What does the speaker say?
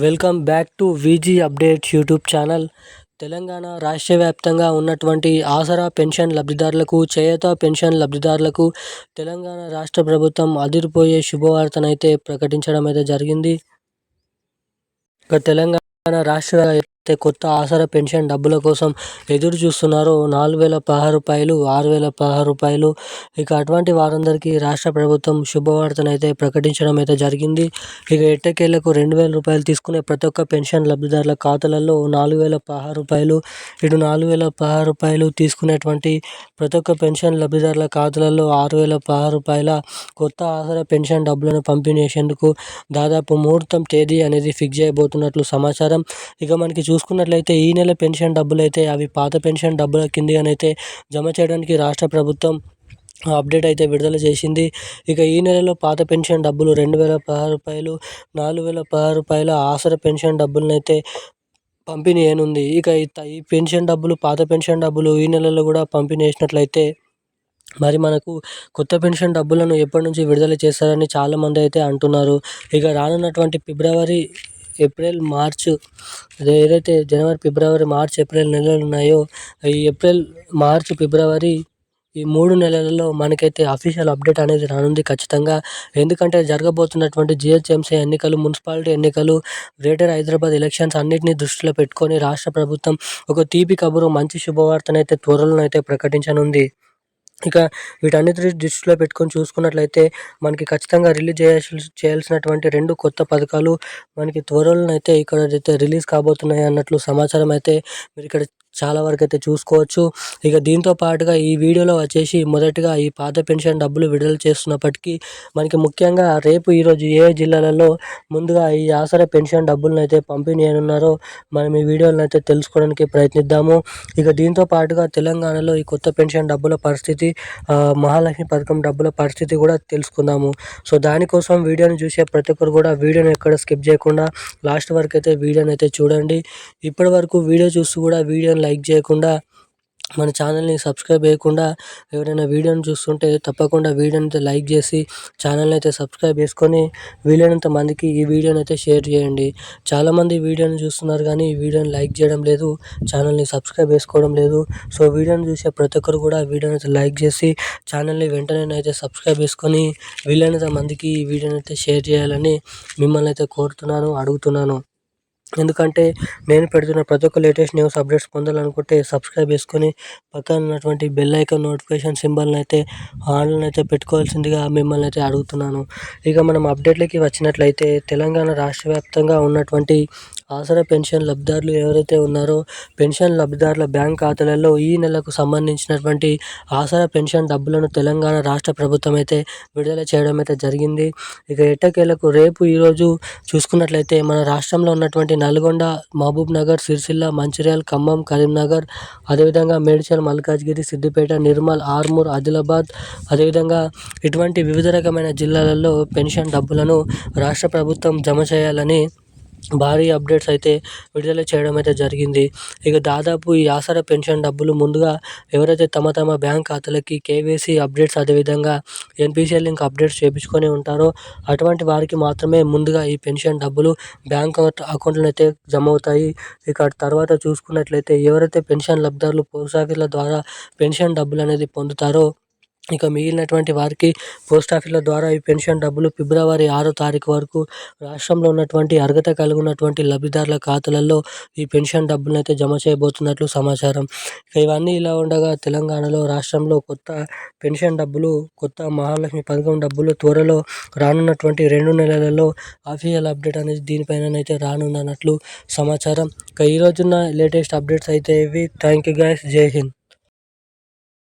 Welcome back to VG update YouTube channel. Telangana రాష్ట్ర వ్యాప్తంగా ఉన్నటువంటి ఆసరా పెన్షన్ లబ్ధిదారులకు చేయూత పెన్షన్ లబ్ధిదారులకు తెలంగాణ రాష్ట్ర ప్రభుత్వం అదిరిపోయే శుభవార్తనైతే ప్రకటించడం అయితే జరిగింది. ఇక తెలంగాణ రాష్ట్ర అయితే కొత్త ఆసరా పెన్షన్ డబ్బుల కోసం ఎదురు చూస్తున్నారో. నాలుగు వేల పదహారు రూపాయలు ఆరు వేల పదహారు రూపాయలు. ఇక అటువంటి వారందరికీ రాష్ట్ర ప్రభుత్వం శుభవార్తనైతే ప్రకటించడం అయితే జరిగింది. ఇక ఎట్టకేలకు రెండు వేల రూపాయలు తీసుకునే ప్రతి ఒక్క పెన్షన్ లబ్ధిదారుల ఖాతాలలో నాలుగు వేల పదహారు రూపాయలు ఇటు నాలుగు వేల పదహారు రూపాయలు తీసుకునేటువంటి ప్రతి ఒక్క పెన్షన్ లబ్ధిదారుల ఖాతాలలో ఆరు వేల పదహారు రూపాయల కొత్త ఆసరా పెన్షన్ డబ్బులను పంపిణీ చేసేందుకు దాదాపు ముహూర్తం తేదీ అనేది ఫిక్స్ చేయబోతున్నట్లు సమాచారం. ఇక మనకి చూసుకున్నట్లయితే ఈ నెల పెన్షన్ డబ్బులు అయితే అవి పాత పెన్షన్ డబ్బుల కిందగానైతే జమ చేయడానికి రాష్ట్ర ప్రభుత్వం అప్డేట్ అయితే విడుదల చేసింది. ఇక ఈ నెలలో పాత పెన్షన్ డబ్బులు రెండు వేల పదహారు రూపాయలు నాలుగు వేల పదహారు రూపాయల ఆసర పెన్షన్ డబ్బులనైతే పంపిణీ చేయనుంది. ఇక ఈ పెన్షన్ డబ్బులు పాత పెన్షన్ డబ్బులు ఈ నెలలో కూడా పంపిణీ చేసినట్లయితే మరి మనకు కొత్త పెన్షన్ డబ్బులను ఎప్పటి నుంచి విడుదల చేస్తారని చాలామంది అయితే అంటున్నారు. ఇక రానున్నటువంటి ఫిబ్రవరి ఏప్రిల్ మార్చ్ ఏదైతే జనవరి ఫిబ్రవరి మార్చ్ ఏప్రిల్ నెలలు ఉన్నాయో ఈ ఏప్రిల్ మార్చ్ ఫిబ్రవరి ఈ మూడు నెలలలో మనకైతే అఫీషియల్ అప్డేట్ అనేది రానుంది ఖచ్చితంగా. ఎందుకంటే జరగబోతున్నటువంటి జిహెచ్ఎంసీ ఎన్నికలు మున్సిపాలిటీ ఎన్నికలు గ్రేటర్ హైదరాబాద్ ఎలక్షన్స్ అన్నింటినీ దృష్టిలో పెట్టుకొని రాష్ట్ర ప్రభుత్వం ఒక తీపి కబురు మంచి శుభవార్తనైతే త్వరలోనైతే ప్రకటించనుంది. ఇక వీటన్నిటి దృష్టిలో పెట్టుకొని చూసుకున్నట్లయితే మనకి ఖచ్చితంగా రిలీజ్ చేయాల్సి చేయాల్సినటువంటి రెండు కొత్త పథకాలు మనకి త్వరలోనైతే ఇక్కడ అయితే రిలీజ్ కాబోతున్నాయి అన్నట్లు సమాచారం అయితే మీరు ఇక్కడ చాలా వరకు అయితే చూసుకోవచ్చు. ఇక దీంతో పాటుగా ఈ వీడియోలో వచ్చేసి మొదటిగా ఈ పాత పెన్షన్ డబ్బులు విడుదల చేస్తున్నప్పటికీ మనకి ముఖ్యంగా రేపు ఈరోజు ఏ జిల్లాలలో ముందుగా ఈ ఆసరా పెన్షన్ డబ్బులను అయితే పంపిణీ ఉన్నారో మనం ఈ వీడియోలను అయితే తెలుసుకోవడానికి ప్రయత్నిద్దాము. ఇక దీంతో పాటుగా తెలంగాణలో ఈ కొత్త పెన్షన్ డబ్బుల పరిస్థితి మహాలక్ష్మి పథకం డబ్బుల పరిస్థితి కూడా తెలుసుకుందాము. సో దానికోసం వీడియోని చూసే ప్రతి ఒక్కరు కూడా వీడియోని ఎక్కడ స్కిప్ చేయకుండా లాస్ట్ వరకు అయితే వీడియోని అయితే చూడండి. ఇప్పటి వరకు వీడియో చూస్తూ కూడా వీడియోని లైక్ చేయకుండా మన ఛానల్ని సబ్స్క్రైబ్ చేయకుండా ఎవరైనా వీడియోని చూస్తుంటే తప్పకుండా వీడియోని అయితే లైక్ చేసి ఛానల్ని అయితే సబ్స్క్రైబ్ చేసుకొని వీలైనంత మందికి ఈ వీడియోని అయితే షేర్ చేయండి. చాలామంది వీడియోని చూస్తున్నారు కానీ ఈ వీడియోని లైక్ చేయడం లేదు ఛానల్ని సబ్స్క్రైబ్ చేసుకోవడం లేదు. సో వీడియోని చూసే ప్రతి ఒక్కరు కూడా వీడియోని అయితే లైక్ చేసి ఛానల్ని వెంటనే అయితే సబ్స్క్రైబ్ చేసుకొని వీలైనంత మందికి ఈ వీడియోని అయితే షేర్ చేయాలని మిమ్మల్ని అయితే కోరుతున్నాను అడుగుతున్నాను. ఎందుకంటే నేను పెడుతున్న ప్రతి ఒక్క లేటెస్ట్ న్యూస్ అప్డేట్స్ పొందాలనుకుంటే సబ్స్క్రైబ్ చేసుకొని పక్కన ఉన్నటువంటి బెల్ ఐకాన్ నోటిఫికేషన్ సింబల్ని అయితే ఆన్లైన్ అయితే పెట్టుకోవాల్సిందిగా మిమ్మల్ని అయితే అడుగుతున్నాను. ఇక మనం అప్డేట్లకి వచ్చినట్లయితే తెలంగాణ రాష్ట్ర వ్యాప్తంగా ఉన్నటువంటి ఆసరా పెన్షన్ లబ్ధిదారులు ఎవరైతే ఉన్నారో పెన్షన్ లబ్ధిదారుల బ్యాంక్ ఖాతాలలో ఈ నెలకు సంబంధించినటువంటి ఆసరా పెన్షన్ డబ్బులను తెలంగాణ రాష్ట్ర ప్రభుత్వం అయితే విడుదల చేయడం అయితే జరిగింది. ఇక ఎట్టకేలకు రేపు ఈరోజు చూసుకున్నట్లయితే మన రాష్ట్రంలో ఉన్నటువంటి నల్గొండ మహబూబ్ నగర్ సిరిసిల్ల మంచిర్యాల ఖమ్మం కరీంనగర్ అదేవిధంగా మేడ్చల్ మల్కాజ్గిరి సిద్దిపేట నిర్మల్ ఆర్మూర్ ఆదిలాబాద్ అదేవిధంగా ఇటువంటి వివిధ రకమైన జిల్లాలలో పెన్షన్ డబ్బులను రాష్ట్ర ప్రభుత్వం జమ చేయాలని భారీ అప్డేట్స్ అయితే విడుదల చేయడం అయితే జరిగింది. ఇక దాదాపు ఈ ఆసరా పెన్షన్ డబ్బులు ముందుగా ఎవరైతే తమ తమ బ్యాంక్ ఖాతాలకి కేవైసీ అప్డేట్స్ అదేవిధంగా ఎన్పిసిఎల్ లింక్ అప్డేట్స్ చేయించుకొని ఉంటారో అటువంటి వారికి మాత్రమే ముందుగా ఈ పెన్షన్ డబ్బులు బ్యాంక్ అకౌంట్లో అయితే జమ అవుతాయి. ఇక తర్వాత చూసుకున్నట్లయితే ఎవరైతే పెన్షన్ లబ్ధారులు పోస్ట్ ఆఫీసుల ద్వారా పెన్షన్ డబ్బులు అనేది పొందుతారో ఇక మిగిలినటువంటి వారికి పోస్ట్ ఆఫీసుల ద్వారా ఈ పెన్షన్ డబ్బులు ఫిబ్రవరి ఆరో తారీఖు వరకు రాష్ట్రంలో ఉన్నటువంటి అర్హత కలిగి ఉన్నటువంటి లబ్ధిదారుల ఖాతాలలో ఈ పెన్షన్ డబ్బులను అయితే జమ చేయబోతున్నట్లు సమాచారం. ఇక ఇవన్నీ ఇలా ఉండగా తెలంగాణలో రాష్ట్రంలో కొత్త పెన్షన్ డబ్బులు కొత్త మహాలక్ష్మి పథకం డబ్బులు త్వరలో రానున్నటువంటి రెండు నెలలలో అఫీషియల్ అప్డేట్ అనేది దీనిపైననైతే అయితే రానున్నట్లు సమాచారం. ఇక ఈ రోజున లేటెస్ట్ అప్డేట్స్ అయితే ఇవి. థ్యాంక్ యూ గైస్ జై హింద్.